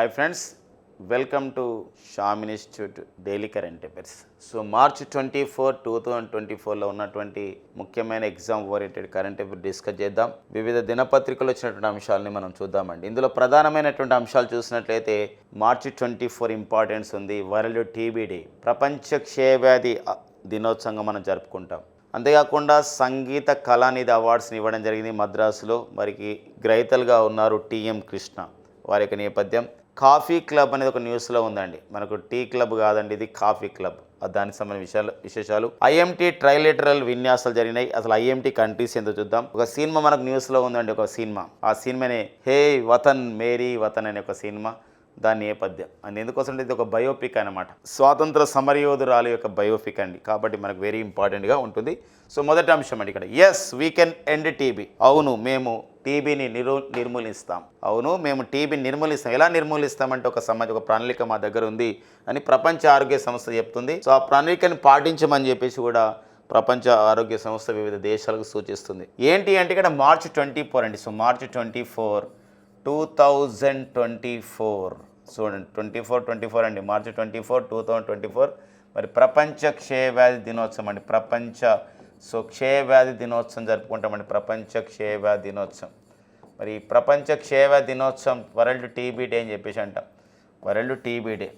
Hi friends welcome to Sham institute daily current affairs so March twenty four two thousand twenty ఫోర్లో ఉన్నటువంటి ముఖ్యమైన exam oriented current affair discuss చేద్దాం. వివిధ దినపత్రికలు వచ్చినటువంటి అంశాలని మనం చూద్దామండి. ఇందులో ప్రధానమైనటువంటి అంశాలు చూసినట్లయితే మార్చ్ ట్వంటీ ఫోర్ ఇంపార్టెన్స్ ఉంది. వరల్డ్ టీబీ డే ప్రపంచ క్షయవ్యాధి దినోత్సవంగా మనం జరుపుకుంటాం. అంతేకాకుండా సంగీత కళానిధి అవార్డ్స్ని ఇవ్వడం జరిగింది మద్రాసులో. మరికి గ్రహీతలుగా ఉన్నారు టీఎం కృష్ణ. వారి యొక్క నేపథ్యం కాఫీ క్లబ్ అనేది ఒక న్యూస్లో ఉందండి. మనకు టీ క్లబ్ కాదండి ఇది కాఫీ క్లబ్. దానికి సంబంధించిన విషయాలు విశేషాలు. ఐఎంటీ ట్రైలేటరల్ విన్యాసాలు జరిగినాయి. అసలు ఐఎంటీ కంట్రీస్ ఎందుకు చూద్దాం. ఒక సినిమా మనకు న్యూస్లో ఉందండి ఒక సినిమా. ఆ సినిమానే హే వతన్ మేరీ వతన్ అనే ఒక సినిమా. దాని నేపథ్యం అండ్ ఎందుకోసం అంటే ఇది ఒక బయోపిక్ అనమాట స్వాతంత్ర సమరయోధురాలు యొక్క బయోపిక్ అండి. కాబట్టి మనకు వెరీ ఇంపార్టెంట్గా ఉంటుంది. సో మొదటి అంశం అండి ఇక్కడ. Yes we can end TB అవును మేము టీబీని నిరు నిర్మూలిస్తాం. అవును మేము టీబీని నిర్మూలిస్తాం. ఎలా నిర్మూలిస్తామంటే ఒక సమాజ ఒక ప్రణాళిక మా దగ్గర ఉంది అని ప్రపంచ ఆరోగ్య సంస్థ చెప్తుంది. సో ఆ ప్రణాళికని పాటించమని చెప్పేసి కూడా ప్రపంచ ఆరోగ్య సంస్థ వివిధ దేశాలకు సూచిస్తుంది. ఏంటి అంటే ఇక్కడ మార్చ్ ట్వంటీ ఫోర్ అండి. So March twenty four two thousand twenty four చూడండి ట్వంటీ ఫోర్ ట్వంటీ ఫోర్ అండి. March twenty four two thousand twenty four మరి ప్రపంచ క్షయవ్యాధి దినోత్సవం అండి. ప్రపంచ సో క్షయవ్యాధి దినోత్సవం జరుపుకుంటామండి. ప్రపంచ క్షయవ్యాధి దినోత్సవం. మరి ప్రపంచ క్షయవ్యాధి దినోత్సవం వరల్డ్ టీబీ డే అని చెప్పేసి అంటాం. World TB day.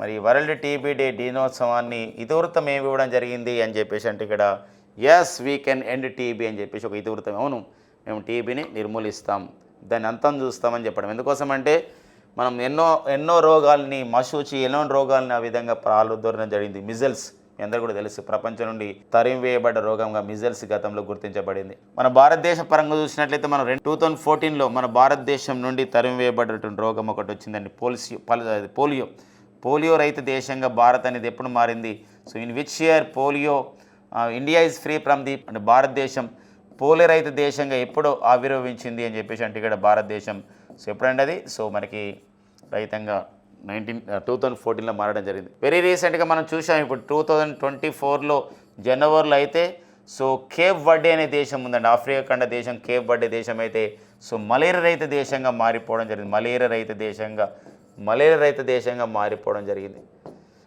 మరి వరల్డ్ టీబీ డే దినోత్సవాన్ని ఇతివృత్తం ఏమి ఇవ్వడం జరిగింది అని చెప్పేసి అంటే ఇక్కడ yes we can end TB అని చెప్పేసి ఒక ఇతివృత్తం. అవును మేము టీబీని నిర్మూలిస్తాం. దాన్ని అంతం చూస్తామని చెప్పడం. ఎందుకోసం అంటే మనం ఎన్నో ఎన్నో రోగాల్ని మసూచి ఎన్నో రోగాల్ని ఆ విధంగా ప్రాలుద్ధరణ జరిగింది. మిజల్స్ మీ అందరూ కూడా తెలుసు. ప్రపంచం నుండి తరిమి వేయబడ్డ రోగంగా మిజల్స్ గతంలో గుర్తించబడింది. మన భారతదేశ పరంగా చూసినట్లయితే మనం రెండు టూ థౌజండ్ ఫోర్టీన్లో మన భారతదేశం నుండి తరిమి వేయబడ్డటువంటి రోగం ఒకటి వచ్చిందండి. పోలిసియో పల్- పోలియో. పోలియో రహిత దేశంగా భారత్ అనేది ఎప్పుడు మారింది? So in which year polio India is free from the అంటే భారతదేశం పోలియో రైతు దేశంగా ఎప్పుడో ఆవిర్భవించింది అని చెప్పేసి అంటే ఇక్కడ భారతదేశం సో ఎప్పుడండి అది సో మనకి రైతంగా నైన్టీన్ టూ థౌజండ్ ఫోర్టీన్లో మారడం జరిగింది. వెరీ రీసెంట్గా మనం చూసాం ఇప్పుడు టూ థౌజండ్ ట్వంటీ ఫోర్లో జనవరిలో అయితే సో కేప్ వర్డే అనే దేశం ఉందండి. ఆఫ్రికా ఖండ దేశం కేప్ వర్డే దేశం అయితే సో మలేరియా రహిత దేశంగా మారిపోవడం జరిగింది. మలేరియా రహిత దేశంగా మలేరియా రహిత దేశంగా మారిపోవడం జరిగింది.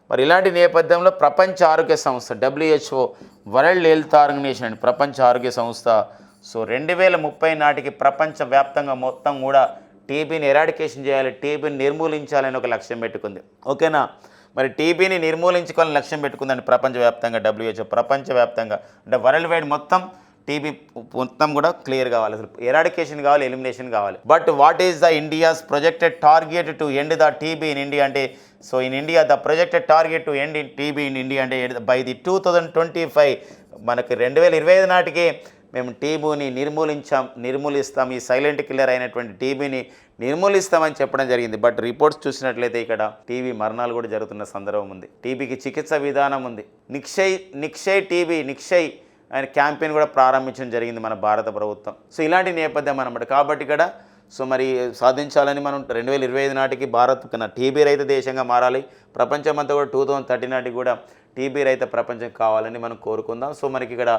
మరి ఇలాంటి నేపథ్యంలో ప్రపంచ ఆరోగ్య సంస్థ డబ్ల్యూహెచ్ఓ వరల్డ్ హెల్త్ ఆర్గనైజేషన్ అండి ప్రపంచ ఆరోగ్య సంస్థ. సో రెండు వేల ముప్పై నాటికి ప్రపంచ వ్యాప్తంగా మొత్తం కూడా టీబీని ఎరాడికేషన్ చేయాలి టీబీని నిర్మూలించాలని ఒక లక్ష్యం పెట్టుకుంది. ఓకేనా? మరి టీబీని నిర్మూలించుకోవాలని లక్ష్యం పెట్టుకుందండి ప్రపంచవ్యాప్తంగా డబ్ల్యూహెచ్ఓ ప్రపంచవ్యాప్తంగా. అంటే వరల్డ్ వైడ్ మొత్తం టీబీ మొత్తం కూడా క్లియర్ కావాలి. అసలు ఎరాడికేషన్ కావాలి ఎలిమినేషన్ కావాలి. But what is the India's projected target to end the TB in India అంటే so in India the projected target to end in TB in India అంటే by the two thousand twenty five మనకి రెండు వేల ఇరవై ఐదు నాటికి మేము టీబీని నిర్మూలించాం నిర్మూలిస్తాం. ఈ సైలెంట్ కిల్లర్ అయినటువంటి టీబీని నిర్మూలిస్తామని చెప్పడం జరిగింది. బట్ రిపోర్ట్స్ చూసినట్లయితే ఇక్కడ టీబీ మరణాలు కూడా జరుగుతున్న సందర్భం ఉంది. టీబీకి చికిత్స విధానం ఉంది. నిక్షయ్ నిక్షయ్ టీబీ నిక్షయ్ అనే క్యాంపెయిన్ కూడా ప్రారంభించడం జరిగింది మన భారత ప్రభుత్వం. సో ఇలాంటి నేపథ్యం అనమాట కాబట్టి ఇక్కడ సో మరి సాధించాలని మనం రెండు వేల ఇరవై ఐదు నాటికి భారత్ కన్నా టీబీ రహిత దేశంగా మారాలి. ప్రపంచమంతా కూడా టూ థౌజండ్ థర్టీ నాటికి కూడా టీబీ రహిత ప్రపంచం కావాలని మనం కోరుకుందాం. సో మనకి ఇక్కడ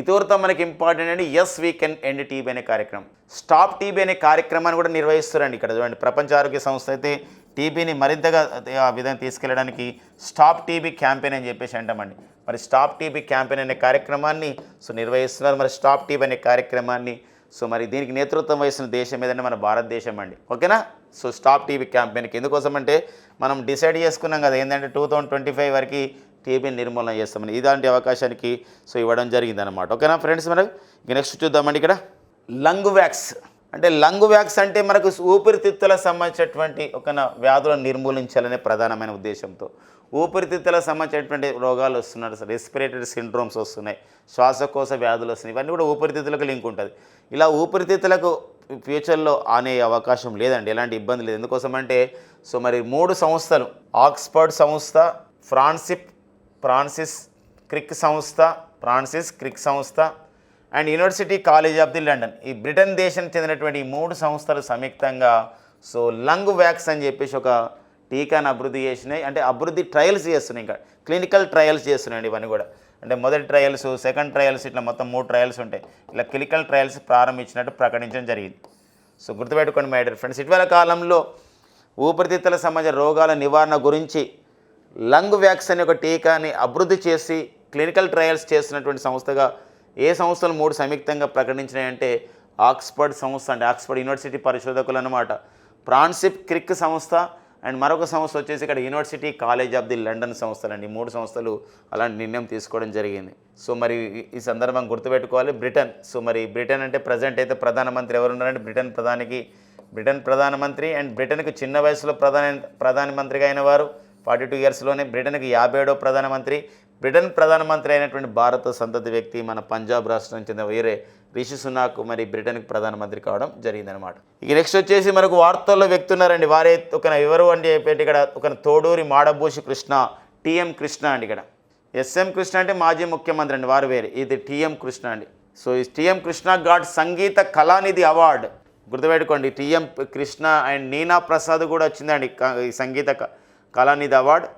ఇతూర్తం మనకి ఇంపార్టెంట్ అండి yes we can end TB అనే కార్యక్రమం. స్టాప్ టీబీ అనే కార్యక్రమాన్ని కూడా నిర్వహిస్తారండి ఇక్కడ చూడండి. ప్రపంచ ఆరోగ్య సంస్థ అయితే టీబీని మరింతగా ఆ విధంగా తీసుకెళ్ళడానికి స్టాప్ టీబీ క్యాంపెయిన్ అని చెప్పేసి అంటామండి. మరి స్టాప్ టీబీ క్యాంపెయిన్ అనే కార్యక్రమాన్ని సో నిర్వహిస్తున్నారు. మరి స్టాప్ టీబీ అనే కార్యక్రమాన్ని సో మరి దీనికి నేతృత్వం వహిస్తున్న దేశం ఏదంటే మన భారతదేశం అండి. ఓకేనా? సో స్టాప్ టీవీ క్యాంపెయిన్కి ఎందుకోసం అంటే మనం డిసైడ్ చేసుకున్నాం కదా ఏంటంటే టూ థౌజండ్ ట్వంటీ ఫైవ్ వరకు టీబీని నిర్మూలన చేస్తామని. ఇలాంటి అవకాశానికి సో ఇవ్వడం జరిగింది అనమాట ఓకేనా ఫ్రెండ్స్ మనకు ఇక నెక్స్ట్ చూద్దామండి ఇక్కడ. Lung vax. అంటే లంగ్ వ్యాక్స్ అంటే మనకు ఊపిరితిత్తులకు సంబంధించినటువంటి ఒక వ్యాధులను నిర్మూలించాలనే ప్రధానమైన ఉద్దేశంతో. ఊపిరితిత్తులకు సంబంధించినటువంటి రోగాలు వస్తున్నాయి రెస్పిరేటరీ సిండ్రోమ్స్ వస్తున్నాయి శ్వాసకోశ వ్యాధులు వస్తున్నాయి ఇవన్నీ కూడా ఊపిరితిత్తులకు లింక్ ఉంటుంది. ఇలా ఊపిరితిత్తులకు ఫ్యూచర్లో ఆనే అవకాశం లేదండి. ఎలాంటి ఇబ్బంది లేదు. ఎందుకోసం అంటే సో మరి మూడు సంస్థలు ఆక్స్ఫర్డ్ సంస్థ ఫ్రాన్సిప్ ఫ్రాన్సిస్ క్రిక్ సంస్థ ఫ్రాన్సిస్ క్రిక్ సంస్థ and university college of the London. ఈ బ్రిటన్ దేశం చెందినటువంటి ఈ మూడు సంస్థలు సంయుక్తంగా సో లంగ్ వ్యాక్స్ అని చెప్పేసి ఒక టీకాను అభివృద్ధి చేసినాయి. అంటే అభివృద్ధి ట్రయల్స్ చేస్తున్నాయి ఇంకా. క్లినికల్ ట్రయల్స్ చేస్తున్నాయండి ఇవన్నీ కూడా. అంటే మొదటి ట్రయల్స్ సెకండ్ ట్రయల్స్ ఇట్లా మొత్తం మూడు ట్రయల్స్ ఉంటాయి. ఇలా క్లినికల్ ట్రయల్స్ ప్రారంభించినట్టు ప్రకటించడం జరిగింది. సో గుర్తుపెట్టుకోండి మై డియర్ ఫ్రెండ్స్ ఇటీవల కాలంలో ఊపిరితిత్తుల సంబంధించిన రోగాల నివారణ గురించి లంగ్ వ్యాక్సిన్ యొక్క టీకాని అభివృద్ధి చేసి క్లినికల్ ట్రయల్స్ చేస్తున్నటువంటి సంస్థగా ఏ సంస్థలు మూడు సంయుక్తంగా ప్రకటించినాయంటే ఆక్స్ఫర్డ్ సంస్థ అంటే ఆక్స్ఫర్డ్ యూనివర్సిటీ పరిశోధకులు అన్నమాట. ప్రాన్సిప్ క్రిక్ సంస్థ అండ్ మరొక సంస్థ వచ్చేసి ఇక్కడ university college of the London సంస్థలు అండి మూడు సంస్థలు అలాంటి నిర్ణయం తీసుకోవడం జరిగింది. సో మరి ఈ- ఈ సందర్భం గుర్తుపెట్టుకోవాలి. బ్రిటన్ సో మరి బ్రిటన్ అంటే ప్రజెంట్ అయితే ప్రధానమంత్రి ఎవరున్నారంటే బ్రిటన్ ప్రధానికి బ్రిటన్ ప్రధానమంత్రి అండ్ బ్రిటన్కి చిన్న వయసులో ప్రధాన ప్రధానమంత్రిగా అయిన వారు ఫార్టీ టూ ఇయర్స్లోనే బ్రిటన్కి యాభై ఏడో ప్రధానమంత్రి. బ్రిటన్ ప్రధానమంత్రి అయినటువంటి భారత సంతతి వ్యక్తి మన పంజాబ్ రాష్ట్రం చెందిన వేరే రిషి సునాక్ మరి బ్రిటన్కి ప్రధానమంత్రి కావడం జరిగిందనమాట ఇక నెక్స్ట్ వచ్చేసి మనకు వార్తల్లో వ్యక్తున్నారండి. వారే ఒక ఎవరు అంటే చెప్పేటి ఇక్కడ? ఒక తోడూరి మాడభూషి కృష్ణ టిఎం కృష్ణ అండి ఇక్కడ. ఎస్ఎం కృష్ణ అంటే మాజీ ముఖ్యమంత్రి అండి. వారు వేరే. ఇది టీఎం కృష్ణ అండి. సో ఈ TM Krishna got Sangita Kalanidhi award. గుర్తుపెట్టుకోండి టిఎం కృష్ణ అండ్ నీనా ప్రసాద్ కూడా వచ్చిందండి. ఈ సంగీత క- Kalanidhi award.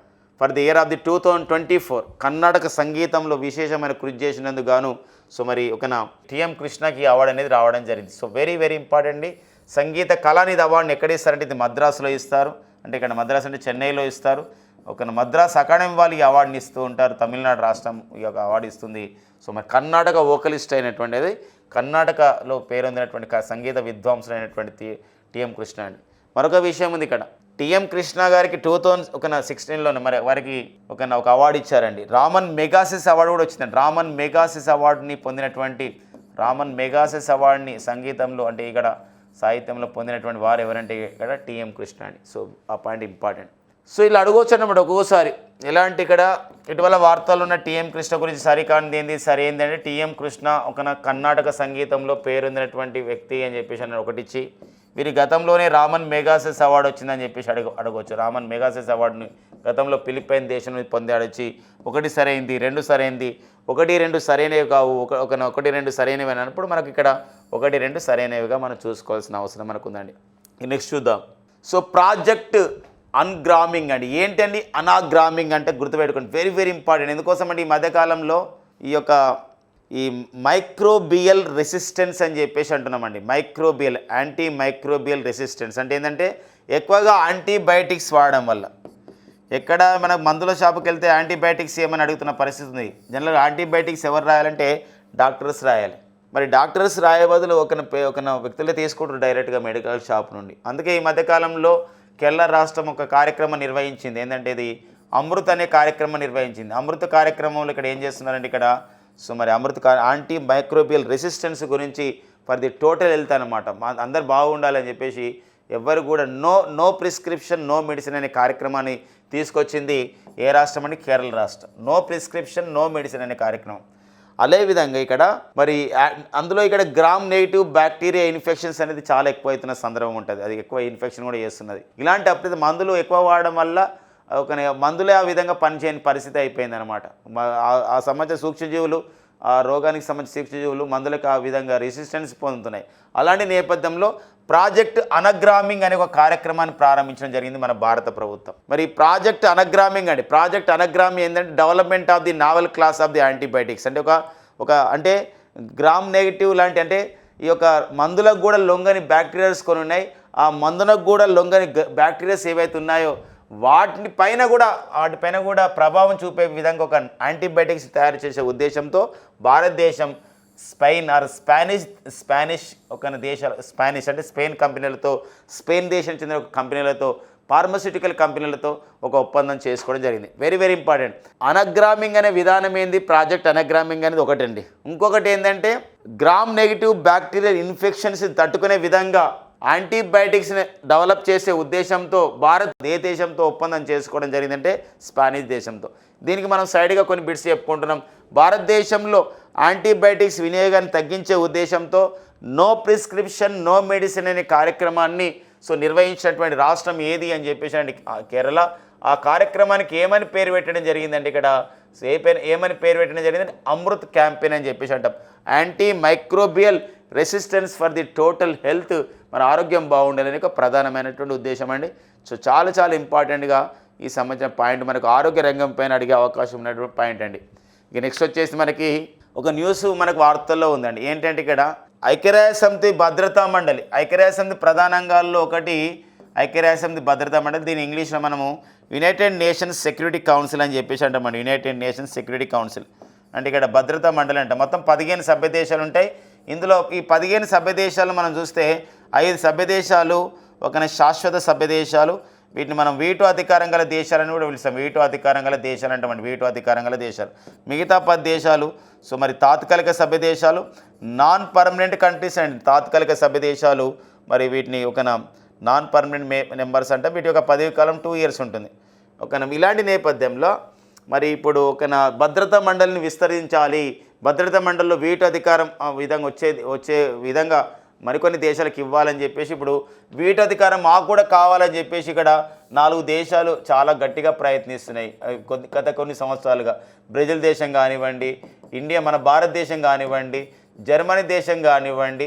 For the year of the two thousand twenty four Karnataka సంగీతంలో విశేషమైన కృషి చేసినందుకు గాను సో మరి ఒక టీఎం కృష్ణకి ఈ అవార్డు అనేది రావడం జరిగింది. సో వెరీ వెరీ ఇంపార్టెంట్ అండి సంగీత కళానిధి అవార్డుని ఎక్కడ ఇస్తారంటే ఇది మద్రాసులో ఇస్తారు. అంటే ఇక్కడ మద్రాసు అంటే చెన్నైలో ఇస్తారు. ఒక మద్రాస్ అకాడమీ వాళ్ళు ఈ అవార్డుని ఇస్తూ ఉంటారు. తమిళనాడు రాష్ట్రం ఈ యొక్క అవార్డు ఇస్తుంది. సో మరి కర్ణాటక వోకలిస్ట్ అయినటువంటిది కర్ణాటకలో పేరొందినటువంటి సంగీత విద్వాంసులైనటువంటి టి- టిఎం కృష్ణ అండి. మరొక విషయం ఉంది ఇక్కడ. టిఎం కృష్ణ గారికి టూ థౌజండ్ ఒక సిక్స్టీన్లోనే మరి వారికి ఒక ఒక అవార్డు ఇచ్చారండి. రామన్ మెగాసిస్ అవార్డు కూడా వచ్చిందండి. రామన్ మెగాసిస్ అవార్డుని పొందినటువంటి రామన్ మెగాసిస్ అవార్డుని సంగీతంలో అంటే ఇక్కడ సాహిత్యంలో పొందినటువంటి వారు ఎవరంటే ఇక్కడ టిఎం కృష్ణ అండి. సో ఆ పాయింట్ ఇంపార్టెంట్. సో ఇలా అడగవచ్చు అన్నమాట ఒక్కోసారి. ఎలాంటి ఇక్కడ ఇటీవల వార్తల్లో ఉన్న టీఎం కృష్ణ గురించి సరికానిది ఏంది సరి ఏంది అంటే టీఎం కృష్ణ ఒక కర్ణాటక సంగీతంలో పేరొందినటువంటి వ్యక్తి అని చెప్పేసి అని ఒకటిచ్చి. వీరి గతంలోనే రామన్ మెగాసెస్ అవార్డు వచ్చిందని చెప్పేసి అడగ అడగవచ్చు రామన్ మెగాసెస్ అవార్డుని గతంలో ఫిలిప్పైన్ దేశం నుంచి పొందాడు వచ్చి ఒకటి సరైంది రెండు సరైంది ఒకటి రెండు సరైనవి కావు ఒక ఒక ఒకటి రెండు సరైనవి అని అన్నప్పుడు మనకి ఇక్కడ ఒకటి రెండు సరైనవిగా మనం చూసుకోవాల్సిన అవసరం మనకు ఉందండి నెక్స్ట్ చూద్దాం. సో ప్రాజెక్ట్ అన్గ్రామింగ్ అండి. ఏంటండి అనాగ్రామింగ్ అంటే గుర్తుపెట్టుకోండి. Very very important. ఎందుకోసం అంటే ఈ మధ్యకాలంలో ఈ యొక్క ఈ మైక్రోబియల్ రెసిస్టెన్స్ అని చెప్పేసి అంటున్నామండి. మైక్రోబియల్ యాంటీ మైక్రోబియల్ రెసిస్టెన్స్ అంటే ఏంటంటే ఎక్కువగా యాంటీబయాటిక్స్ వాడడం వల్ల. ఎక్కడ మన మందుల షాపుకి వెళ్తే యాంటీబయాటిక్స్ ఏమని అడుగుతున్న పరిస్థితి ఉంది. జనరల్గా యాంటీబయాటిక్స్ ఎవరు రాయాలంటే డాక్టర్స్ రాయాలి. మరి డాక్టర్స్ రాయే బదులు ఒక ఒక వ్యక్తులే తీసుకుంటారు డైరెక్ట్గా మెడికల్ షాప్ నుండి. అందుకే ఈ మధ్యకాలంలో కేరళ రాష్ట్రం ఒక కార్యక్రమం నిర్వహించింది. ఏంటంటే ఇది అమృత్ అనే కార్యక్రమం నిర్వహించింది. అమృత కార్యక్రమంలో ఇక్కడ ఏం చేస్తున్నారంటే ఇక్కడ సో మరి అమృత కా- యాంటీ మైక్రోబియల్ రెసిస్టెన్స్ గురించి ఫర్ ది టోటల్ హెల్త్ అనమాట మా అందరు బాగుండాలని చెప్పేసి ఎవ్వరు కూడా no no prescription no medicine అనే కార్యక్రమాన్ని తీసుకొచ్చింది ఏ రాష్ట్రం అంటే కేరళ రాష్ట్రం. నో ప్రిస్క్రిప్షన్ నో మెడిసిన్ అనే కార్యక్రమం. అదేవిధంగా ఇక్కడ మరి అందులో ఇక్కడ గ్రామ్ నెగిటివ్ బ్యాక్టీరియా ఇన్ఫెక్షన్స్ అనేది చాలా ఎక్కువ అవుతున్న సందర్భం ఉంటుంది. అది ఎక్కువ ఇన్ఫెక్షన్ కూడా చేస్తున్నది. ఇలాంటి అప్పుడు మందులు ఎక్కువ వాడడం వల్ల ఒక మందులే ఆ విధంగా పనిచేయని పరిస్థితి అయిపోయింది అనమాట ఆ సంబంధించిన సూక్ష్మజీవులు ఆ రోగానికి సంబంధించిన సూక్ష్మజీవులు మందులకు ఆ విధంగా రెసిస్టెన్స్ పొందుతున్నాయి. అలాంటి నేపథ్యంలో ప్రాజెక్ట్ అనగ్రామింగ్ అనే ఒక కార్యక్రమాన్ని ప్రారంభించడం జరిగింది మన భారత ప్రభుత్వం. మరి ప్రాజెక్ట్ అనగ్రామింగ్ అండి. ప్రాజెక్ట్ అనగ్రామి ఏంటంటే development of the novel class of the antibiotics అంటే ఒక ఒక అంటే గ్రామ్ నెగిటివ్ లాంటి అంటే ఈ యొక్క మందులకు కూడా లొంగని బ్యాక్టీరియాస్ కొన్ని ఉన్నాయి. ఆ మందులకు కూడా లొంగని బ్యాక్టీరియాస్ ఏవైతే ఉన్నాయో వాటిని పైన కూడా వాటిపైన కూడా ప్రభావం చూపే విధంగా ఒక యాంటీబయాటిక్స్ తయారు చేసే ఉద్దేశంతో భారతదేశం స్పెయిన్ ఆర్ స్పానిష్ స్పానిష్ ఒక దేశాల స్పానిష్ అంటే స్పెయిన్ కంపెనీలతో స్పెయిన్ దేశం చెందిన ఒక కంపెనీలతో ఫార్మస్యూటికల్ కంపెనీలతో ఒక ఒప్పందం చేసుకోవడం జరిగింది. వెరీ వెరీ ఇంపార్టెంట్ అనగ్రామింగ్ అనే విధానం ఏంది? ప్రాజెక్ట్ అనగ్రామింగ్ అనేది ఒకటండి. ఇంకొకటి ఏంటంటే గ్రామ్ నెగిటివ్ బ్యాక్టీరియల్ ఇన్ఫెక్షన్స్ తట్టుకునే విధంగా యాంటీబయాటిక్స్ని డెవలప్ చేసే ఉద్దేశంతో భారత్ ఏ దేశంతో ఒప్పందం చేసుకోవడం జరిగిందంటే స్పానిష్ దేశంతో. దీనికి మనం సైడ్గా కొన్ని బిట్స్ చెప్పుకుంటున్నాం. భారతదేశంలో యాంటీబయాటిక్స్ వినియోగాన్ని తగ్గించే ఉద్దేశంతో నో ప్రిస్క్రిప్షన్ నో మెడిసిన్ అనే కార్యక్రమాన్ని సో నిర్వహించినటువంటి రాష్ట్రం ఏది అని చెప్పేసి అండి ఆ కేరళ. ఆ కార్యక్రమానికి ఏమని పేరు పెట్టడం జరిగిందంటే ఇక్కడ ఏ పేరు ఏమని పేరు పెట్టడం జరిగిందంటే అమృత్ క్యాంపెయిన్ అని చెప్పేసి అంటాం. Anti microbial resistance for the total health మన ఆరోగ్యం బాగుండాలని ఒక ప్రధానమైనటువంటి ఉద్దేశం అండి. సో చాలా చాలా ఇంపార్టెంట్గా ఈ సంబంధించిన పాయింట్ మనకు ఆరోగ్య రంగం పైన అడిగే అవకాశం ఉన్నటువంటి పాయింట్ అండి. ఇక నెక్స్ట్ వచ్చేసి మనకి ఒక న్యూస్ మనకు వార్తల్లో ఉందండి. ఏంటంటే ఇక్కడ ఐక్యరాజ్య సమితి భద్రతా మండలి ఐక్యరాజ్య సమితి ప్రధానంగాల్లో ఒకటి ఐక్యరాజ్యసమితి భద్రతా మండలి. దీని ఇంగ్లీష్లో మనము యునైటెడ్ నేషన్స్ సెక్యూరిటీ కౌన్సిల్ అని చెప్పేసి అంటామండి. United Nations Security Council. అంటే ఇక్కడ భద్రతా మండలి అంట. మొత్తం పదిహేను సభ్య దేశాలు ఉంటాయి. ఇందులో ఈ పదిహేను సభ్య దేశాలు మనం చూస్తే ఐదు సభ్యదేశాలు ఒక శాశ్వత సభ్యదేశాలు వీటిని మనం వీటో అధికారం గల దేశాలని కూడా పిలుస్తాం. వీటో అధికారం గల దేశాలు అంటామండి. వీటో అధికారం గల దేశాలు. మిగతా పది దేశాలు సో మరి తాత్కాలిక సభ్య దేశాలు నాన్ పర్మనెంట్ కంట్రీస్ అండ్. తాత్కాలిక సభ్య దేశాలు మరి వీటిని ఒక నాన్ పర్మనెంట్ మే మెంబర్స్ అంటే. వీటి యొక్క పదవి కాలం టూ ఇయర్స్ ఉంటుంది. ఒక ఇలాంటి నేపథ్యంలో మరి ఇప్పుడు ఒక భద్రతా మండలిని విస్తరించాలి భద్రతా మండలిలో వీటో అధికారం విధంగా వచ్చే వచ్చే విధంగా మరికొన్ని దేశాలకు ఇవ్వాలని చెప్పేసి ఇప్పుడు వీటో అధికారం మాకు కూడా కావాలని చెప్పేసి ఇక్కడ నాలుగు దేశాలు చాలా గట్టిగా ప్రయత్నిస్తున్నాయి. కొద్ది గత కొన్ని సంవత్సరాలుగా బ్రెజిల్ దేశం కానివ్వండి ఇండియా మన భారతదేశం కానివ్వండి జర్మనీ దేశం కానివ్వండి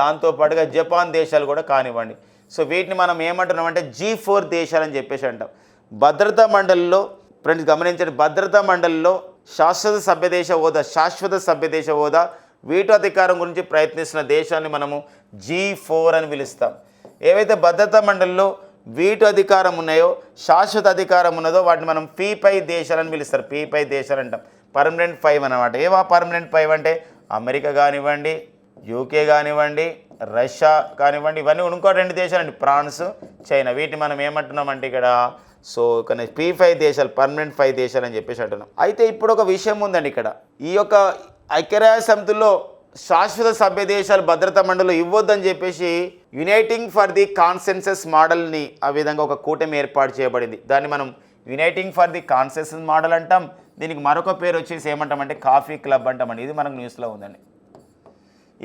దాంతోపాటుగా జపాన్ దేశాలు కూడా కానివ్వండి. సో వీటిని మనం ఏమంటున్నాం అంటే జీ ఫోర్ దేశాలని చెప్పేసి అంటాం. భద్రతా మండలిలో ఫ్రెండ్స్ గమనించండి భద్రతా మండలిలో శాశ్వత సభ్యదేశ హోదా శాశ్వత సభ్యదేశ హోదా. వీటో అధికారం గురించి ప్రయత్నిస్తున్న దేశాన్ని మనము జీ ఫోర్ అని పిలుస్తాం. ఏవైతే భద్రతా మండలిలో వీటో అధికారం ఉన్నాయో శాశ్వత అధికారం ఉన్నదో వాటిని మనం పీపై దేశాలని పిలుస్తారు. పీపై దేశాలు అంటాం. పర్మనెంట్ ఫైవ్ అనమాట ఏవా పర్మనెంట్ ఫైవ్ అంటే? అమెరికా కానివ్వండి యూకే కానివ్వండి రష్యా కానివ్వండి ఇవన్నీ ఇంకో రెండు దేశాలండి ఫ్రాన్స్ చైనా. వీటిని మనం ఏమంటున్నామంటే ఇక్కడ సో కానీ పీ ఫైవ్ దేశాలు పర్మనెంట్ ఫైవ్ దేశాలు అని చెప్పేసి అంటున్నాం. అయితే ఇప్పుడు ఒక విషయం ఉందండి ఇక్కడ. ఈ యొక్క ఐక్యరాజ్య సమితిలో శాశ్వత సభ్య దేశాలు భద్రతా మండలి ఇవ్వొద్దని చెప్పేసి యునైటింగ్ ఫర్ ది కాన్సెన్సస్ మోడల్ని ఆ విధంగా ఒక కూటమి ఏర్పాటు చేయబడింది. దాన్ని మనం uniting for the consensus model అంటాం. దీనికి మరొక పేరు వచ్చేసి ఏమంటామంటే కాఫీ క్లబ్ అంటామండి. ఇది మనకు న్యూస్లో ఉందండి.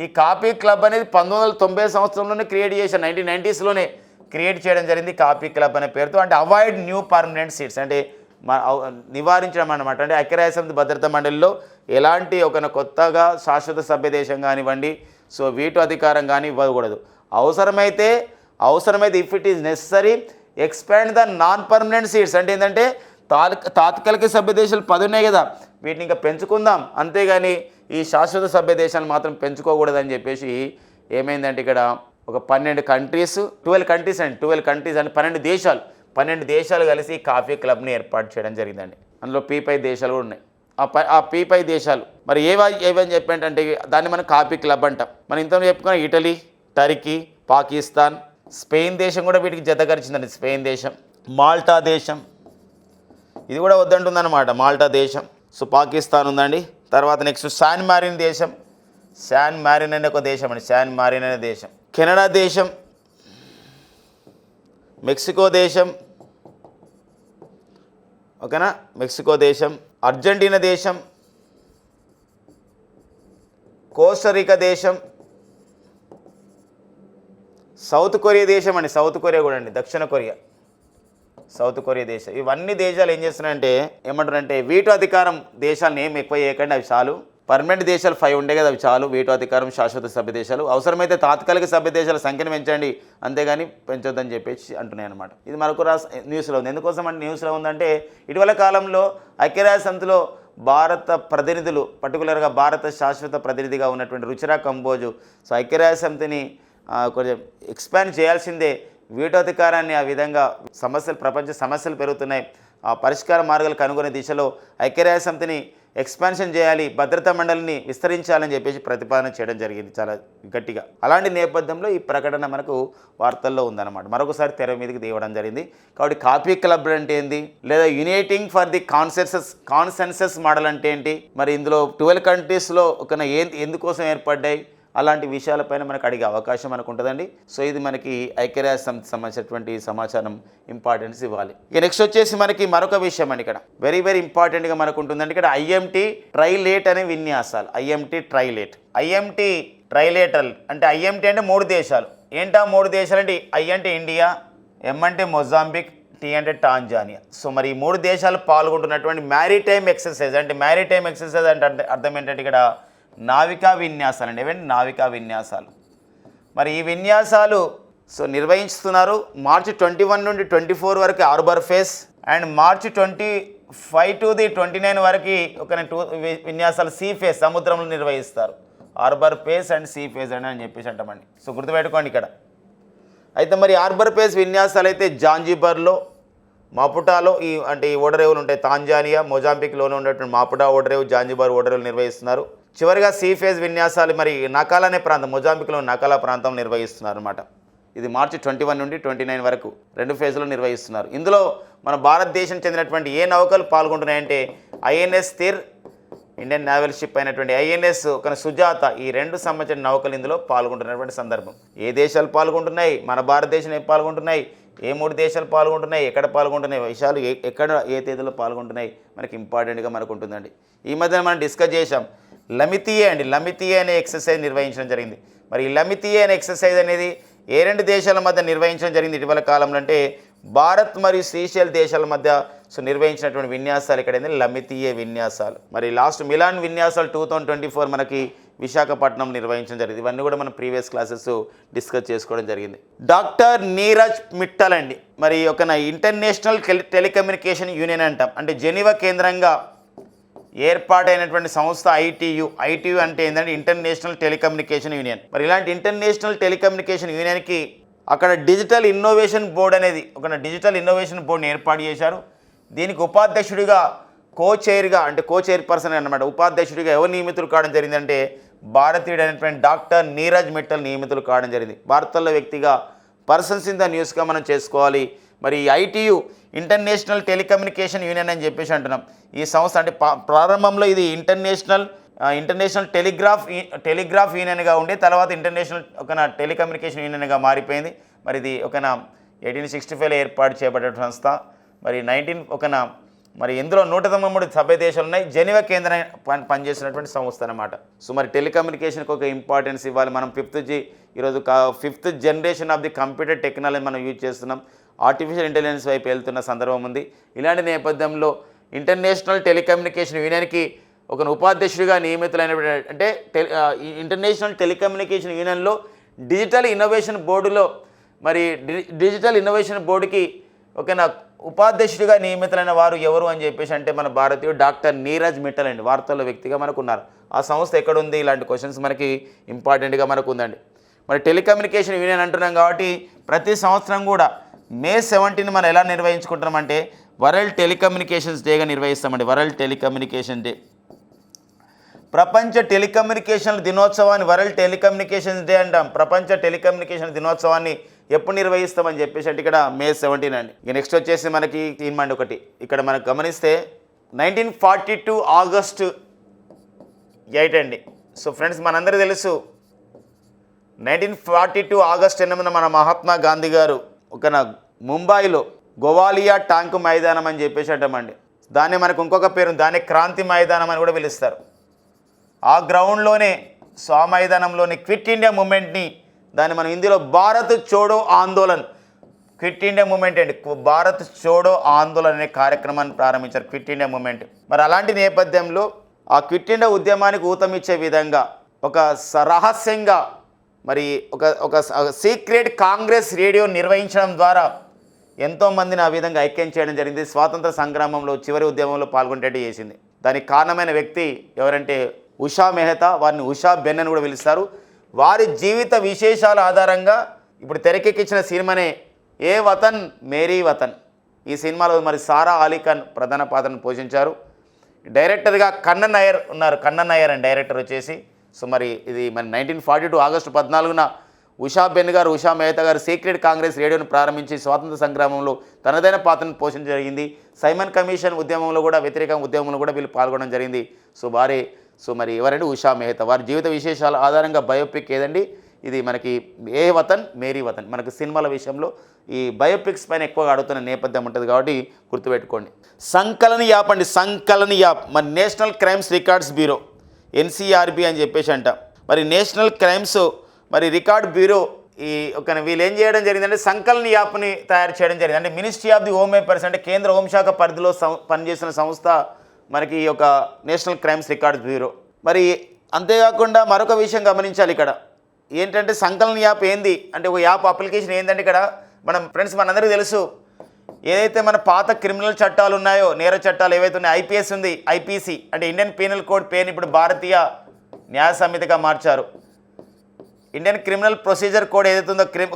ఈ కాఫీ క్లబ్ అనేది పంతొమ్మిది వందల తొంభై సంవత్సరంలోనే క్రియేట్ చేశారు. నైన్టీన్ నైంటీస్లోనే క్రియేట్ చేయడం జరిగింది కాపీ క్లబ్ అనే పేరుతో. అంటే అవాయిడ్ న్యూ పర్మనెంట్ సీట్స్. అంటే మ- నివారించడం అనమాట అంటే ఐక్యరాజ్య సమితి భద్రతా మండలిలో ఎలాంటి ఒక కొత్తగా శాశ్వత సభ్య దేశం కానివ్వండి సో వీటు అధికారం కానీ ఇవ్వకూడదు. అవసరమైతే అవసరమైతే if it is necessary expand the non permanent seats అంటే ఏంటంటే తాత్కాలిక సభ్య దేశాలు పది ఉన్నాయి కదా వీటిని ఇంకా పెంచుకుందాం. అంతేగాని ఈ శాశ్వత సభ్య దేశాలు మాత్రం పెంచుకోకూడదని చెప్పేసి ఏమైందంటే ఇక్కడ ఒక పన్నెండు కంట్రీస్ ట్వెల్వ్ కంట్రీస్ అండి ట్వెల్వ్ కంట్రీస్ అండ్ పన్నెండు దేశాలు. పన్నెండు దేశాలు కలిసి ఈ కాఫీ క్లబ్ని ఏర్పాటు చేయడం జరిగిందండి. అందులో పీపై దేశాలు కూడా ఉన్నాయి. ఆ ప ఆ పీపై దేశాలు. మరి ఏవా ఏవని చెప్పంటే దాన్ని మనం కాఫీ క్లబ్ అంటాం. మనం ఇంత చెప్పుకున్న ఇటలీ టర్కీ పాకిస్తాన్ స్పెయిన్ దేశం కూడా వీటికి జతకరిచిందండి స్పెయిన్ దేశం మాల్టా దేశం. ఇది కూడా వద్దంటుందన్నమాట మాల్టా దేశం. సో పాకిస్తాన్ ఉందండి. తర్వాత నెక్స్ట్ శాన్ మారిన్ దేశం. శాన్ మారిన్ అనే ఒక దేశం అండి. శాన్ మారిన్ అనే దేశం. కెనడా దేశం మెక్సికో దేశం ఓకేనా? మెక్సికో దేశం అర్జెంటీనా దేశం కోస్టరికా దేశం సౌత్ కొరియా దేశం అండి. సౌత్ కొరియా కూడా అండి. దక్షిణ కొరియా. సౌత్ కొరియా దేశం. ఇవన్నీ దేశాలు ఏం చేస్తున్నాయంటే ఏమంటారంటే వీటు అధికారం దేశాలను ఏం ఎక్కువ చేయకండి అవి చాలు. పర్మనెంట్ దేశాలు ఫైవ్ ఉండే కదా అవి చాలు. వీటో అధికారం శాశ్వత సభ్య దేశాలు. అవసరమైతే తాత్కాలిక సభ్య దేశాల సంఖ్యను పెంచండి. అంతేగాని పెంచొద్దని చెప్పేసి అంటున్నాయి అనమాట ఇది మరొక రాస్ న్యూస్లో ఉంది. ఎందుకోసం అంటే న్యూస్లో ఉందంటే ఇటీవల కాలంలో ఐక్యరాజ్య సమితిలో భారత ప్రతినిధులు పర్టికులర్గా భారత శాశ్వత ప్రతినిధిగా ఉన్నటువంటి రుచిరా కంబోజు సో ఐక్యరాజ్య సమితిని కొంచెం ఎక్స్పాండ్ చేయాల్సిందే. వీటో అధికారాన్ని ఆ విధంగా సమస్యలు ప్రపంచ సమస్యలు పెరుగుతున్నాయి. ఆ పరిష్కార మార్గాలు కనుగొనే దిశలో ఐక్యరాజ్య సమితిని ఎక్స్పాన్షన్ చేయాలి భద్రతా మండలిని విస్తరించాలని చెప్పేసి ప్రతిపాదన చేయడం జరిగింది చాలా గట్టిగా. అలాంటి నేపథ్యంలో ఈ ప్రకటన మనకు వార్తల్లో ఉందన్నమాట. మరొకసారి తెర మీదకి తీయడం జరిగింది. కాబట్టి కాపీ క్లబ్ అంటే ఏంది లేదా uniting for the consensus consensus model అంటే ఏంటి? మరి ఇందులో ట్వెల్వ్ కంట్రీస్లో ఒక ఏ ఎందుకోసం ఏర్పడ్డాయి? అలాంటి విషయాలపైన మనకు అడిగే అవకాశం మనకు ఉంటుందండి. సో ఇది మనకి ఐక్యరాజ్య సమితి సంబంధించినటువంటి సమాచారం ఇంపార్టెన్స్ ఇవ్వాలి. ఇక నెక్స్ట్ వచ్చేసి మనకి మరొక విషయం అండి ఇక్కడ. వెరీ వెరీ ఇంపార్టెంట్గా మనకు ఉంటుందండి. ఇక్కడ ఐఎంటీ ట్రైలేట్ అనే విన్యాసాలు. ఐఎంటీ ట్రైలేట్ ఐఎంటీ ట్రైలేటల్ అంటే ఐఎంటీ అంటే మూడు దేశాలు. ఏంటా మూడు దేశాలు అంటే ఐ అంటే ఇండియా ఎం అంటే మొజాంబిక్ టీ అంటే టాంజానియా సో మరి ఈ మూడు దేశాలు పాల్గొంటున్నటువంటి మ్యారీటైమ్ ఎక్సర్సైజ్ అంటే మ్యారీటైమ్ ఎక్సర్సైజ్ అంటే అర్థం- అర్థం ఏంటంటే ఇక్కడ నావికా విన్యాసాలు అండి. ఏమంటే నావికా విన్యాసాలు? మరి ఈ విన్యాసాలు సో నిర్వహిస్తున్నారు. మార్చి ట్వంటీ వన్ నుండి ట్వంటీ ఫోర్ వరకు harbour phase and March twenty five to the twenty nine వరకు ఒక టూ విన్యాసాలు సీ ఫేస్ సముద్రంలో నిర్వహిస్తారు. Harbour phase and sea phase అని అని చెప్పేసి అంటామండి. సో గుర్తుపెట్టుకోండి ఇక్కడ. అయితే మరి హార్బర్ పేస్ విన్యాసాలు అయితే జాంజీబర్లో మాపుటాలో ఈ అంటే ఈ ఓడరేవులు ఉంటాయి. తాంజానియా మొజాంబిక్లోనే ఉన్నటువంటి మాపుటా ఓడరేవు జాంజిబార్ ఓడరేవులు నిర్వహిస్తున్నారు. చివరిగా సీ ఫేజ్ విన్యాసాలు మరి నకాల అనే ప్రాంతం మొజాంబిక్లో నకాల ప్రాంతం నిర్వహిస్తున్నారన్నమాట. ఇది మార్చి ట్వంటీ వన్ నుండి ట్వంటీ నైన్ వరకు రెండు ఫేజ్లో నిర్వహిస్తున్నారు. ఇందులో మన భారతదేశం చెందినటువంటి ఏ నౌకలు పాల్గొంటున్నాయంటే INS Tir Indian naval ship అయినటువంటి ఐఎన్ఎస్ ఒక సుజాత ఈ రెండు సంబంధించిన నౌకలు ఇందులో పాల్గొంటున్నటువంటి సందర్భం. ఏ దేశాలు పాల్గొంటున్నాయి? మన భారతదేశం ఏ పాల్గొంటున్నాయి? ఏ మూడు దేశాలు పాల్గొంటున్నాయి? ఎక్కడ పాల్గొంటున్నాయి? విషయాలు ఏ ఎక్కడ ఏ తేదీలో పాల్గొంటున్నాయి? మనకి ఇంపార్టెంట్గా మనకు ఉంటుందండి. ఈ మధ్యన మనం డిస్కస్ చేశాం లమితియే అండి లమితియే అనే ఎక్సర్సైజ్ నిర్వహించడం జరిగింది. మరి లమితియే అనే ఎక్సర్సైజ్ అనేది ఏ రెండు దేశాల మధ్య నిర్వహించడం జరిగింది ఇటీవల కాలంలో అంటే భారత్ మరియు శ్రీశైల్ దేశాల మధ్య సో నిర్వహించినటువంటి విన్యాసాలు ఇక్కడ ఏంది? విన్యాసాలు. మరి లాస్ట్ మిలాన్ విన్యాసాలు టూ థౌజండ్ ట్వంటీ ఫోర్ మనకి విశాఖపట్నం నిర్వహించడం జరిగింది. ఇవన్నీ కూడా మనం ప్రీవియస్ క్లాసెస్ డిస్కస్ చేసుకోవడం జరిగింది. డాక్టర్ నీరజ్ మిట్టల్ అండి. మరి ఒక నా ఇంటర్నేషనల్ టెలికమ్యూనికేషన్ యూనియన్ అంటాం. అంటే జెనీవా కేంద్రంగా ఏర్పాటైనటువంటి సంస్థ ఐటీయు. ఐటీయు అంటే ఏంటంటే ఇంటర్నేషనల్ టెలికమ్యూనికేషన్ యూనియన్ మరి ఇలాంటి ఇంటర్నేషనల్ టెలికమ్యూనికేషన్ యూనియన్కి అక్కడ డిజిటల్ ఇన్నోవేషన్ బోర్డ్ అనేది ఒక డిజిటల్ ఇన్నోవేషన్ బోర్డుని ఏర్పాటు చేశారు. దీనికి ఉపాధ్యక్షుడిగా కో చైర్గా అంటే కో చైర్పర్సన్ అనమాట ఉపాధ్యక్షుడిగా ఎవరు నియమితులు కావడం జరిగిందంటే భారతీయుడు అయినటువంటి డాక్టర్ నీరజ్ మిట్టల్ నియమితులు కావడం జరిగింది. వార్తల్లో వ్యక్తిగా పర్సన్స్ ఇన్ ద న్యూస్గా మనం చేసుకోవాలి. మరి ఐటీయు ఇంటర్నేషనల్ టెలికమ్యూనికేషన్ యూనియన్ అని చెప్పేసి అంటున్నాం. ఈ సంస్థ అంటే ప్రారంభంలో ఇది ఇంటర్నేషనల్ ఇంటర్నేషనల్ టెలిగ్రాఫ్ టెలిగ్రాఫ్ యూనియన్గా ఉండి తర్వాత ఇంటర్నేషనల్ ఒక టెలికమ్యూనికేషన్ యూనియన్గా మారిపోయింది. మరి ఇది ఒక ఎయిటీన్ సిక్స్టీ ఫైవ్లో ఏర్పాటు చేయబడ్డ సంస్థ. మరి నైన్టీన్ ఒక మరి ఇందులో నూట తొంభై మూడు సభ్య దేశాలు ఉన్నాయి. జెనీవా కేంద్రం పని పనిచేసినటువంటి సంస్థ అనమాట సో మరి టెలికమ్యూనికేషన్కి ఒక ఇంపార్టెన్స్ ఇవ్వాలి. మనం ఫిఫ్త్ జీ ఈరోజు fifth generation of the computer technology మనం యూజ్ చేస్తున్నాం. ఆర్టిఫిషియల్ ఇంటెలిజెన్స్ వైపు వెళ్తున్న సందర్భం ఉంది. ఇలాంటి నేపథ్యంలో ఇంటర్నేషనల్ టెలికమ్యూనికేషన్ యూనియన్కి ఒక ఉపాధ్యక్షుడిగా నియమితులైనటువంటి అంటే ఇంటర్నేషనల్ టెలికమ్యూనికేషన్ యూనియన్లో డిజిటల్ ఇన్నోవేషన్ బోర్డులో మరి డిజిటల్ ఇన్నోవేషన్ బోర్డుకి ఒక నా ఉపాధ్యక్షుడిగా నియమితులైన వారు ఎవరు అని చెప్పేసి అంటే మన భారతీయుడు డాక్టర్ నీరజ్ మిట్టల్ అండి. వార్తల్లో వ్యక్తిగా మనకు ఉన్నారు ఆ సంస్థ ఎక్కడుంది? ఇలాంటి క్వశ్చన్స్ మనకి ఇంపార్టెంట్గా మనకు ఉందండి మరి టెలికమ్యూనికేషన్ యూనియన్ అంటున్నాం కాబట్టి ప్రతి సంవత్సరం కూడా మే సెవెంటీన్ మనం ఎలా నిర్వహించుకుంటున్నామంటే వరల్డ్ టెలికమ్యూనికేషన్స్ డేగా నిర్వహిస్తామండి. World telecommunication day. ప్రపంచ టెలికమ్యూనికేషన్ దినోత్సవాన్ని వరల్డ్ టెలికమ్యూనికేషన్స్ డే అంటాం. ప్రపంచ టెలికమ్యూనికేషన్ దినోత్సవాన్ని ఎప్పుడు నిర్వహిస్తామని చెప్పేసి అంటే ఇక్కడ మే సెవెంటీన్ అండి. ఇక నెక్స్ట్ వచ్చేసి మనకి తీర్మాండి ఒకటి. ఇక్కడ మనకు గమనిస్తే nineteen forty two August eight అండి. సో ఫ్రెండ్స్ మనందరూ తెలుసు నైన్టీన్ ఫార్టీ టూ ఆగస్ట్ ఎనిమిది మన మహాత్మా గాంధీ గారు ఒక ముంబైలో గోవాలియా ట్యాంక్ మైదానం అని చెప్పేసి అంటామండి. దాన్ని మనకు ఇంకొక పేరు దాన్ని క్రాంతి మైదానం అని కూడా పిలుస్తారు. ఆ గ్రౌండ్లోనే స్వా మైదానంలోని క్విట్ ఇండియా మూమెంట్ని దాన్ని మనం హిందీలో Bharat Chhodo Andolan. Quit India movement అండి భారత్ చోడో ఆందోళన్ అనే కార్యక్రమాన్ని ప్రారంభించారు క్విట్ ఇండియా మూమెంట్. మరి అలాంటి నేపథ్యంలో ఆ క్విట్ ఇండియా ఉద్యమానికి ఊతమిచ్చే విధంగా ఒక స- రహస్యంగా మరి ఒక ఒక సీక్రెట్ కాంగ్రెస్ రేడియో నిర్వహించడం ద్వారా ఎంతోమందిని ఆ విధంగా ఐక్యం చేయడం జరిగింది. స్వాతంత్ర సంగ్రామంలో చివరి ఉద్యమంలో పాల్గొనేటట్టు చేసింది. దానికి కారణమైన వ్యక్తి ఎవరంటే ఉషా మెహతా. వారిని ఉషా బెన్ అని కూడా పిలుస్తారు. వారి జీవిత విశేషాల ఆధారంగా ఇప్పుడు తెరకెక్కించిన సినిమానే ఏ వతన్ మేరీ వతన్. ఈ సినిమాలో మరి సారా అలీ ఖాన్ ప్రధాన పాత్రను పోషించారు. డైరెక్టర్గా కన్నన్ అయ్యర్ ఉన్నారు. కన్నన్ అయ్యర్ అని డైరెక్టర్ వచ్చేసి సో మరి ఇది మరి నైన్టీన్ ఫార్టీ టూ ఆగస్టు పద్నాలుగున ఉషా బెన్ గారు ఉషా మెహతా గారు సీక్రెట్ కాంగ్రెస్ రేడియోను ప్రారంభించి స్వాతంత్ర సంగ్రామంలో తనదైన పాత్రను పోషించడం జరిగింది. సైమన్ కమిషన్ ఉద్యమంలో కూడా వ్యతిరేక ఉద్యమంలో కూడా వీళ్ళు పాల్గొనడం జరిగింది. సో వారి సో మరి ఎవరండి? ఉషా మెహతా. వారి జీవిత విశేషాల ఆధారంగా బయోపిక్ ఏదండి? ఇది మనకి ఏ వతన్ మేరీ వతన్. మనకు సినిమాల విషయంలో ఈ బయోపిక్స్ పైన ఎక్కువగా అడుగుతున్న నేపథ్యం ఉంటుంది కాబట్టి గుర్తుపెట్టుకోండి. సంకలన యాప్ అండి సంకలన యాప్ మన national crimes records bureau. NCRB అని చెప్పేసి అంట. మరి నేషనల్ క్రైమ్స్ మరి రికార్డ్ బ్యూరో ఈ ఒక వీళ్ళు ఏం చేయడం జరిగిందంటే సంకలన యాప్ని తయారు చేయడం జరిగింది. అంటే ministry of the home affairs అంటే కేంద్ర హోంశాఖ పరిధిలో పనిచేసిన సంస్థ మనకి ఈ యొక్క నేషనల్ క్రైమ్స్ రికార్డ్స్ బ్యూరో. మరి అంతేకాకుండా మరొక విషయం గమనించాలి ఇక్కడ. ఏంటంటే సంకలన యాప్ ఏంది? అంటే ఒక యాప్ అప్లికేషన్ ఏంటంటే ఇక్కడ మనం ఫ్రెండ్స్ మనందరికీ తెలుసు ఏదైతే మన పాత క్రిమినల్ చట్టాలు ఉన్నాయో నేర చట్టాలు ఏవైతే ఉన్నాయో ఐపీఎస్ ఉంది ఐపీసీ అంటే ఇండియన్ పీనల్ కోడ్ పేరుని ఇప్పుడు భారతీయ న్యాయ సంహితగా మార్చారు. ఇండియన్ క్రిమినల్ ప్రొసీజర్ కోడ్ ఏదైతే ఉందో క్రిమ్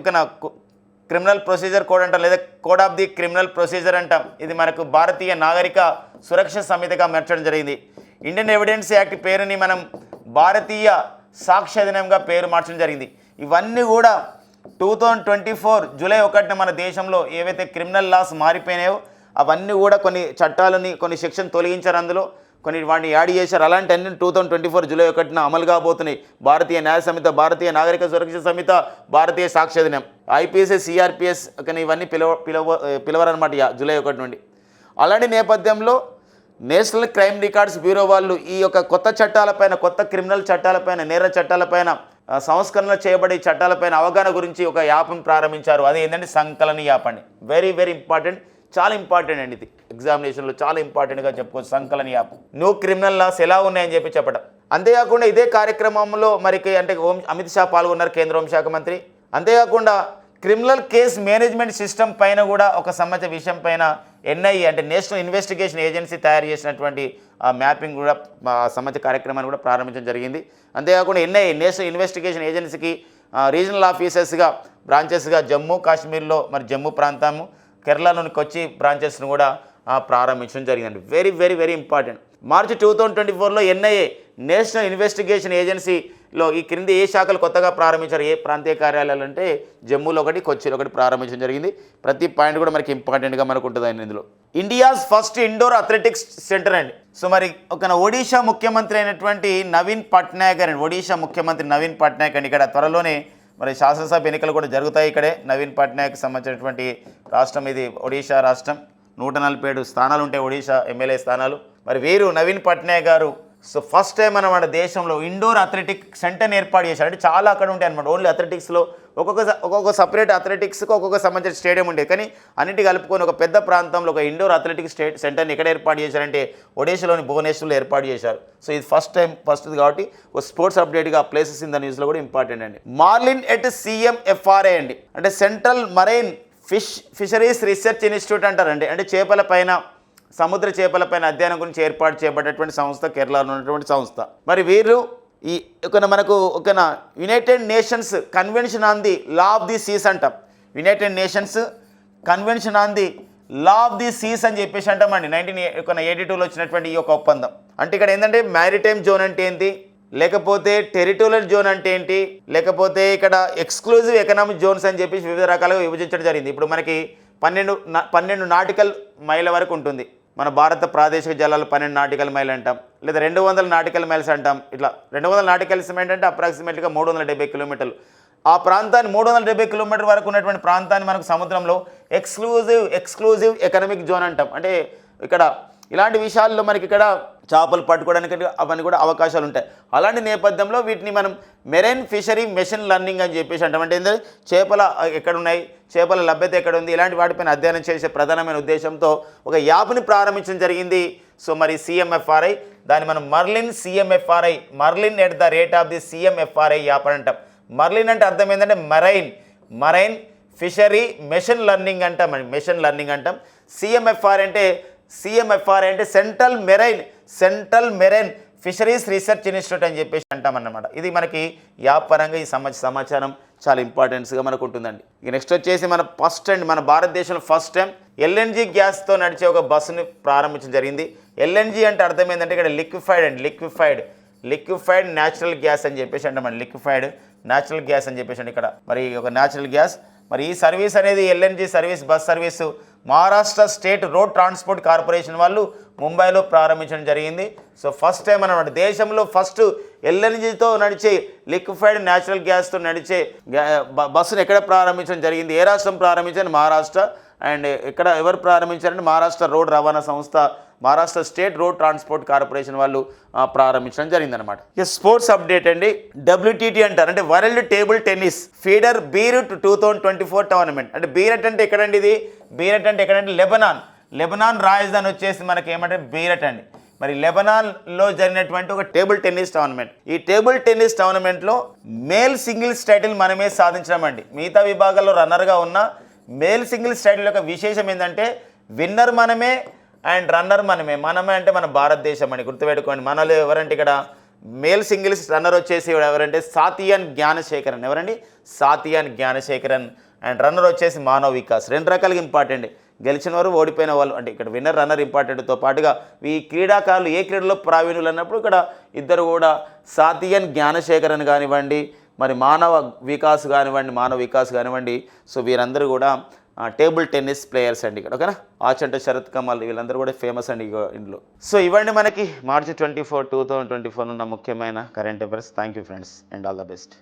క్రిమినల్ ప్రొసీజర్ కోడ్ అంటాం లేదా code of the criminal procedure అంటాం. ఇది మనకు భారతీయ నాగరిక సురక్ష సంహితగా మార్చడం జరిగింది. ఇండియన్ ఎవిడెన్స్ యాక్ట్ పేరుని మనం భారతీయ సాక్ష్య దినంగా పేరు మార్చడం జరిగింది. ఇవన్నీ కూడా two thousand twenty four July ఒకటిన మన దేశంలో ఏవైతే క్రిమినల్ లాస్ మారిపోయినాయో అవన్నీ కూడా కొన్ని చట్టాలని కొన్ని సెక్షన్ తొలగించారు అందులో. కొన్ని వాటిని యాడ్ చేశారు. అలాంటి అన్ని two thousand twenty four July ఒకటిన అమలు కాబోతున్నాయి. భారతీయ న్యాయ సంహిత భారతీయ నాగరిక సురక్ష సంహిత భారతీయ సాక్ష్య దినం ఐపీఎస్ సిఆర్పిఎస్ కానీ ఇవన్నీ పిలవ పిలవ పిలవరనమాట జూలై ఒకటి నుండి. అలాంటి నేపథ్యంలో నేషనల్ క్రైమ్ రికార్డ్స్ బ్యూరో వాళ్ళు ఈ యొక్క కొత్త చట్టాలపైన కొత్త క్రిమినల్ చట్టాలపైన నేర చట్టాలపైన సంస్కరణలు చేయబడే చట్టాలపైన అవగాహన గురించి ఒక యాప్ను ప్రారంభించారు. అది ఏంటంటే సంకలన యాప్ అండి. వెరీ వెరీ ఇంపార్టెంట్ చాలా ఇంపార్టెంట్ అండి ఇది. ఎగ్జామినేషన్లో చాలా ఇంపార్టెంట్గా చెప్పుకోవచ్చు Sankalan app. New criminal laws ఎలా ఉన్నాయని చెప్పి చెప్పడం అంతేకాకుండా ఇదే కార్యక్రమంలో మరి అంటే హోం అమిత్ షా పాల్గొన్నారు కేంద్ర హోంశాఖ మంత్రి. అంతేకాకుండా క్రిమినల్ కేస్ మేనేజ్మెంట్ సిస్టమ్ పైన కూడా ఒక సంబంధించిన విషయం పైన ఎన్ఐఏ అంటే నేషనల్ ఇన్వెస్టిగేషన్ ఏజెన్సీ తయారు చేసినటువంటి మ్యాపింగ్ కూడా సంబంధించిన కార్యక్రమాన్ని కూడా ప్రారంభించడం జరిగింది. అంతేకాకుండా ఎన్ఐఏ నేషనల్ ఇన్వెస్టిగేషన్ ఏజెన్సీకి రీజనల్ ఆఫీసెస్గా బ్రాంచెస్గా జమ్మూ కాశ్మీర్లో మరి జమ్మూ ప్రాంతము కేరళలోని కొచ్చి బ్రాంచెస్ను కూడా ప్రారంభించడం జరిగిందండి. Very very very important March two thousand twenty ఫోర్లో ఎన్ఐఏ నేషనల్ ఇన్వెస్టిగేషన్ ఏజెన్సీలో ఈ క్రింది ఏ శాఖలు కొత్తగా ప్రారంభించారు ఏ ప్రాంతీయ కార్యాలయాలు అంటే జమ్మూలో ఒకటి కొచ్చిలో ఒకటి ప్రారంభించడం జరిగింది. ప్రతి పాయింట్ కూడా మనకి ఇంపార్టెంట్గా మనకు ఉంటుంది అండి ఇందులో. India's first indoor athletics centre అండి. సో మరి ఒక ఒడిషా ముఖ్యమంత్రి అయినటువంటి నవీన్ పట్నాయక్ అండి. ఒడిషా ముఖ్యమంత్రి నవీన్ పట్నాయక్ అండి. ఇక్కడ త్వరలోనే మరి శాసనసభ ఎన్నికలు కూడా జరుగుతాయి ఇక్కడే. నవీన్ పట్నాయక్ సంబంధించినటువంటి రాష్ట్రం ఇది ఒడిషా రాష్ట్రం. నూట నలభై ఏడు స్థానాలు ఉంటాయి ఒడిషా ఎమ్మెల్యే స్థానాలు. మరి వీరు నవీన్ పట్నాయక్ గారు సో ఫస్ట్ టైం అనమాట దేశంలో ఇండోర్ అథ్లెటిక్ సెంటర్ని ఏర్పాటు చేశారు. అంటే చాలా అక్కడ ఉంటాయి అనమాట ఓన్లీ అథ్లెటిక్స్లో ఒక్కొక్క ఒక్కొక్క సపరేట్ అథ్లెటిక్స్కి ఒక్కొక్క సంబంధించిన స్టేడియం ఉండేది కానీ అన్నిటి కలుపుకొని ఒక పెద్ద ప్రాంతంలో ఒక ఇండోర్ అథ్లెటిక్స్ స్టే సెంటర్ని ఎక్కడ ఏర్పాటు చేశారంటే ఒడిశాలోని భువనేశ్వర్లో ఏర్పాటు చేశారు. సో ఇది ఫస్ట్ టైం ఫస్ట్ కాబట్టి ఒక స్పోర్ట్స్ అప్డేట్గా ప్లేసెస్ ఇన్ ద న్యూస్లో కూడా ఇంపార్టెంట్ అండి. మార్లిన్ ఎట్ సిఎంఎఫ్ఆర్ఏ అండి. అంటే central marine fish fisheries research institute అంటారండి. అంటే చేపల పైన సముద్ర చేపలపైన అధ్యయనం గురించి ఏర్పాటు చేయబడేటువంటి సంస్థ కేరళలో ఉన్నటువంటి సంస్థ. మరి వీరు ఈ ఒక మనకు ఒక united nations convention on the law of the seas అంటాం. United nations convention on the law of the seas అని చెప్పేసి అంటామండి నైన్టీన్ ఒక ఎయిటీ టూలో వచ్చినటువంటి ఈ యొక్క ఒప్పందం. అంటే ఇక్కడ ఏంటంటే మ్యారిటైమ్ జోన్ అంటే ఏంటి? లేకపోతే టెరిటోరియల్ జోన్ అంటే ఏంటి? లేకపోతే ఇక్కడ ఎక్స్క్లూజివ్ ఎకనామిక్ జోన్స్ అని చెప్పేసి వివిధ రకాలుగా విభజించడం జరిగింది. ఇప్పుడు మనకి పన్నెండు పన్నెండు నాటికల్ మైళ్ళ వరకు ఉంటుంది. మన భారత ప్రాదేశిక జలాలు పన్నెండు నాటికల్ మైల్ అంటాం లేదా రెండు వందల నాటికల్ మైల్స్ అంటాం. ఇట్లా రెండు వందల నాటికల్స్ ఏంటంటే అప్రాక్సిమేట్గా మూడు వందల డెబ్బై కిలోమీటర్లు. ఆ ప్రాంతాన్ని మూడు వందల డెబ్బై కిలోమీటర్ వరకు ఉన్నటువంటి ప్రాంతాన్ని మనకు సముద్రంలో ఎక్స్క్లూజివ్ ఎక్స్క్లూజివ్ ఎకనామిక్ జోన్ అంటాం. అంటే ఇక్కడ ఇలాంటి విషయాల్లో మనకి ఇక్కడ చేపలు పట్టుకోవడానికి అవన్నీ కూడా అవకాశాలు ఉంటాయి. అలాంటి నేపథ్యంలో వీటిని మనం మెరైన్ ఫిషరీ మెషిన్ లెర్నింగ్ అని చెప్పేసి అంటాం. అంటే ఏంటంటే చేపల ఎక్కడున్నాయి చేపల లభ్యత ఎక్కడ ఉంది ఇలాంటి వాటిపైన అధ్యయనం చేసే ప్రధానమైన ఉద్దేశంతో ఒక యాప్ని ప్రారంభించడం జరిగింది. సో మరి సిఎంఎఫ్ఆర్ఐ దాన్ని మనం Marlin CMFRI Marlin at the rate of the CMFRI app అని అంటాం. మర్లిన్ అంటే అర్థం ఏంటంటే marine marine fishery machine learning అంటాం. మెషిన్ లెర్నింగ్ అంటాం. సిఎంఎఫ్ఆర్ అంటే సిఎంఎఫ్ఆర్ అంటే central marine central marine fisheries research institute అని చెప్పేసి అంటామన్నమాట. ఇది మనకి యాప్ పరంగా ఈ సమ సమాచారం చాలా ఇంపార్టెన్స్గా మనకు ఉంటుందండి. ఇక నెక్స్ట్ వచ్చేసి మన ఫస్ట్ అండ్ మన భారతదేశంలో ఫస్ట్ టైం ఎల్ఎన్జి గ్యాస్తో నడిచే ఒక బస్సుని ప్రారంభించడం జరిగింది. ఎల్ఎన్జి అంటే అర్థం ఏంటంటే ఇక్కడ లిక్విఫైడ్ అండి లిక్విఫైడ్ లిక్విఫైడ్ న్యాచురల్ గ్యాస్ అని చెప్పేసి అంటామండి లిక్విఫైడ్ న్యాచురల్ గ్యాస్ అని చెప్పేసి ఇక్కడ. మరి ఒక న్యాచురల్ గ్యాస్ మరి ఈ సర్వీస్ అనేది LNG service bus service Maharashtra state road transport corporation వాళ్ళు ముంబైలో ప్రారంభించడం జరిగింది. సో ఫస్ట్ టైం అనమాట దేశంలో ఫస్ట్ ఎల్ఎన్జితో నడిచే లిక్విఫైడ్ న్యాచురల్ గ్యాస్తో నడిచే బస్సును ఎక్కడ ప్రారంభించడం జరిగింది? ఏ రాష్ట్రం ప్రారంభించారు మహారాష్ట్ర. అండ్ ఎక్కడ ఎవరు ప్రారంభించారంటే మహారాష్ట్ర రోడ్ రవాణా సంస్థ Maharashtra state road transport corporation వాళ్ళు ప్రారంభించడం జరిగిందనమాట ఇక స్పోర్ట్స్ అప్డేట్ అండి. డబ్ల్యూటీటీ అంటారు. అంటే world table tennis feeder Beirut two thousand twenty four tournament అంటే బీరట్ అంటే ఎక్కడండి ఇది? బీరట్ అంటే ఎక్కడంటే లెబనాన్. లెబనాన్ రాజధాని వచ్చేసి మనకి ఏమంటే బీరట్ అండి. మరి లెబనాన్లో జరిగినటువంటి ఒక టేబుల్ టెన్నిస్ టోర్నమెంట్ ఈ టేబుల్ టెన్నిస్ టోర్నమెంట్లో మేల్ సింగిల్స్ టైటిల్ మనమే సాధించడం అండి. మిగతా విభాగాల్లో రన్నర్గా ఉన్న మేల్ సింగిల్స్ స్టైల్ యొక్క విశేషం ఏంటంటే విన్నర్ మనమే అండ్ రన్నర్ మనమే. మనమే అంటే మన భారతదేశం అని గుర్తుపెట్టుకోండి. మనలో ఎవరంటే ఇక్కడ మేల్ సింగిల్స్ రన్నర్ వచ్చేసి ఎవరంటే సాతియాన్ జ్ఞానశేఖరన్. ఎవరండి? సాతియాన్ జ్ఞానశేఖరన్. అండ్ రన్నర్ వచ్చేసి మానవ్ వికాస్. రెండు రకాలుగా ఇంపార్టెంట్ గెలిచిన వారు ఓడిపోయిన వాళ్ళు. అంటే ఇక్కడ విన్నర్ రన్నర్ ఇంపార్టెంట్తో పాటుగా ఈ క్రీడాకారులు ఏ క్రీడలో ప్రావీణ్యులు అన్నప్పుడు ఇక్కడ ఇద్దరు కూడా సాతియన్ జ్ఞానశేఖరన్ కానివ్వండి మరి మానవ వికాస్ కానివ్వండి మానవ వికాస్ కానివ్వండి సో వీరందరూ కూడా టేబుల్ టెన్నిస్ ప్లేయర్స్ అండి ఇక్కడ ఓకేనా? ఆచంట శరత్ కమల్ వీళ్ళందరూ కూడా ఫేమస్ అండి ఇంట్లో సో ఇవ్వండి మనకి March twenty four two thousand twenty four ఉన్న ముఖ్యమైన current affairs. Thank you friends and all the best